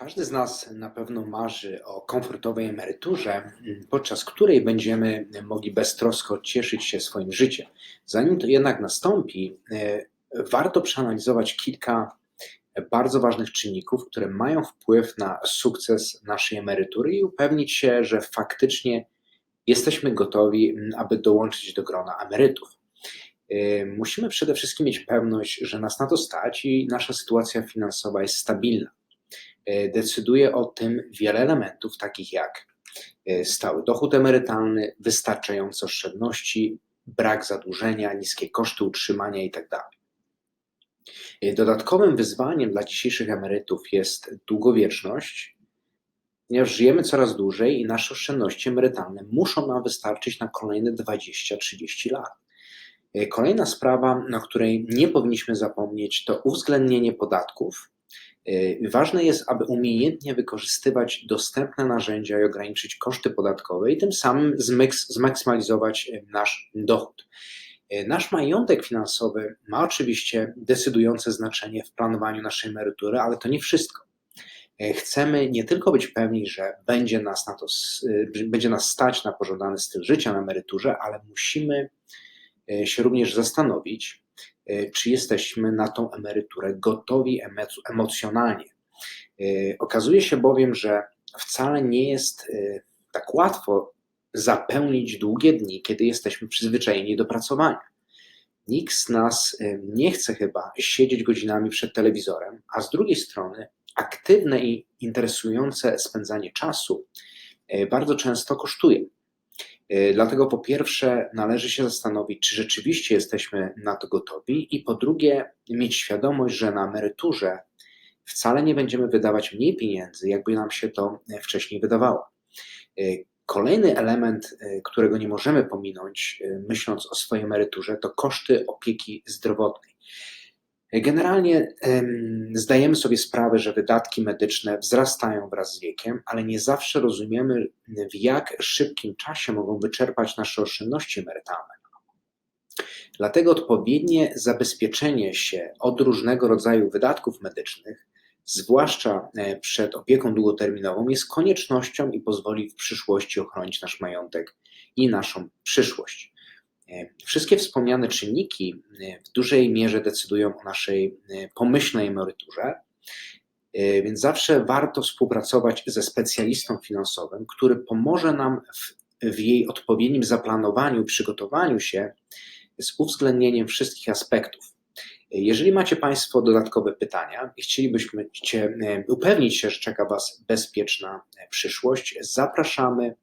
Każdy z nas na pewno marzy o komfortowej emeryturze, podczas której będziemy mogli beztrosko cieszyć się swoim życiem. Zanim to jednak nastąpi, e, warto przeanalizować kilka bardzo ważnych czynników, które mają wpływ na sukces naszej emerytury i upewnić się, że faktycznie jesteśmy gotowi, aby dołączyć do grona emerytów. E, Musimy przede wszystkim mieć pewność, że nas na to stać i nasza sytuacja finansowa jest stabilna. E, Decyduje o tym wiele elementów, takich jak e, stały dochód emerytalny, wystarczające oszczędności, brak zadłużenia, niskie koszty utrzymania itd. E, Dodatkowym wyzwaniem dla dzisiejszych emerytów jest długowieczność, ponieważ żyjemy coraz dłużej i nasze oszczędności emerytalne muszą nam wystarczyć na kolejne 20-30 lat. Kolejna sprawa, na której nie powinniśmy zapomnieć, to uwzględnienie podatków. E, Ważne jest, aby umiejętnie wykorzystywać dostępne narzędzia i ograniczyć koszty podatkowe i tym samym zmaksymalizować e, nasz dochód. E, Nasz majątek finansowy ma oczywiście decydujące znaczenie w planowaniu naszej emerytury, ale to nie wszystko. Chcemy nie tylko być pewni, że będzie nas, na to, będzie nas stać na pożądany styl życia na emeryturze, ale musimy się również zastanowić, czy jesteśmy na tą emeryturę gotowi emo- emocjonalnie. E, Okazuje się bowiem, że wcale nie jest e, tak łatwo zapełnić długie dni, kiedy jesteśmy przyzwyczajeni do pracowania. Nikt z nas e, nie chce chyba siedzieć godzinami przed telewizorem, a z drugiej strony aktywne i interesujące spędzanie czasu e, bardzo często kosztuje. E, Dlatego po pierwsze należy się zastanowić, czy rzeczywiście jesteśmy na to gotowi, i po drugie mieć świadomość, że na emeryturze wcale nie będziemy wydawać mniej pieniędzy, jakby nam się to e, wcześniej wydawało. E, Kolejny element, e, którego nie możemy pominąć, myśląc o swojej emeryturze, to koszty opieki zdrowotnej. Generalnie em, zdajemy sobie sprawę, że wydatki medyczne wzrastają wraz z wiekiem, ale nie zawsze rozumiemy, w jak szybkim czasie mogą wyczerpać nasze oszczędności emerytalne. Dlatego odpowiednie zabezpieczenie się od różnego rodzaju wydatków medycznych, zwłaszcza e, przed opieką długoterminową, jest koniecznością i pozwoli w przyszłości ochronić nasz majątek i naszą przyszłość. E, Wszystkie wspomniane czynniki e, w dużej mierze decydują o naszej e, pomyślnej emeryturze, więc zawsze warto współpracować ze specjalistą finansowym, który pomoże nam w, w jej odpowiednim zaplanowaniu i przygotowaniu się z uwzględnieniem wszystkich aspektów. Jeżeli macie Państwo dodatkowe pytania i chcielibyśmy cię, upewnić się, że czeka Was bezpieczna przyszłość, zapraszamy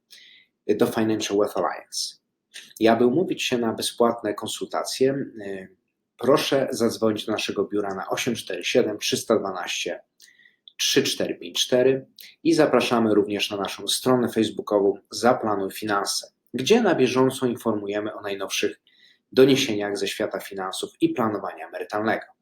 do Financial Wealth Alliance. I aby umówić się na bezpłatne konsultacje, e, proszę zadzwonić do naszego biura na 847 312 3454 i zapraszamy również na naszą stronę facebookową Zaplanuj Finanse, gdzie na bieżąco informujemy o najnowszych doniesieniach ze świata finansów i planowania emerytalnego.